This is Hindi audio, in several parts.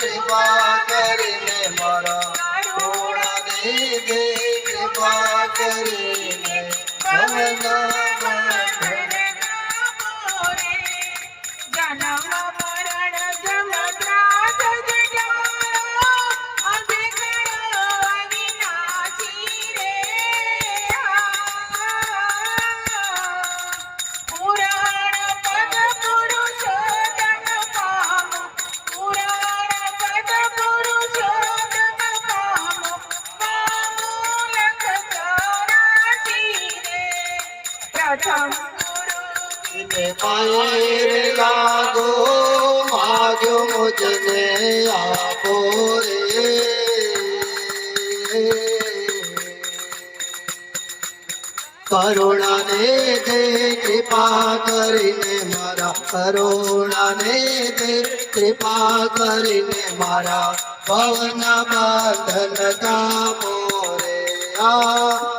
કૃપા मायर लागो मागो मुझने आपो रे करुणा ने दे कृपा करीने मारा करुणा ने दे कृपा करीने मारा पवन बंधन का मोरे आ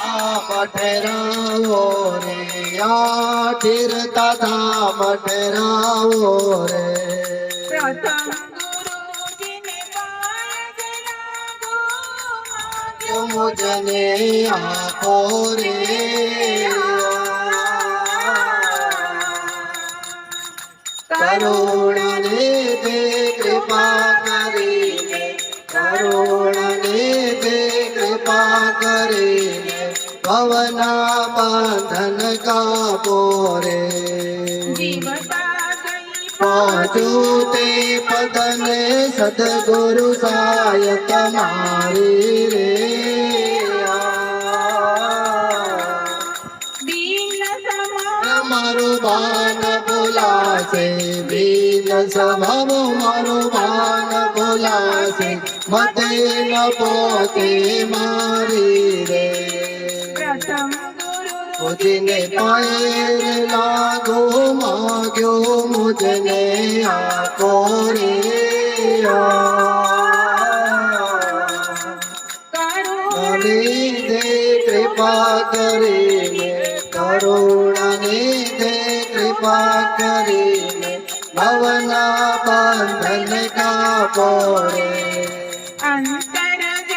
धाम रे या तीर्थ धाम ठहराओ रे जने मुझने रे करुण ने दे कृपा करी करुण ने दे कृपा करी भवना बंधन का पोरे। पहुँचूते पदन सतगुरु साय तुम्हारी रे। मारुबान बोला से बीन सब मारुबान बोला से मते न पोते मारी रे। બાન બોલાશે મતે ન પોતે મારી રે પ્રથમ ગુરુ મુજને પાયે લાગો માગ્યો મુજને આપો રે કરુણ કરુણાને દે કૃપા કરીને કરુણાને દે કૃપા કરીને ભવના બંધન કાપો રે અંતર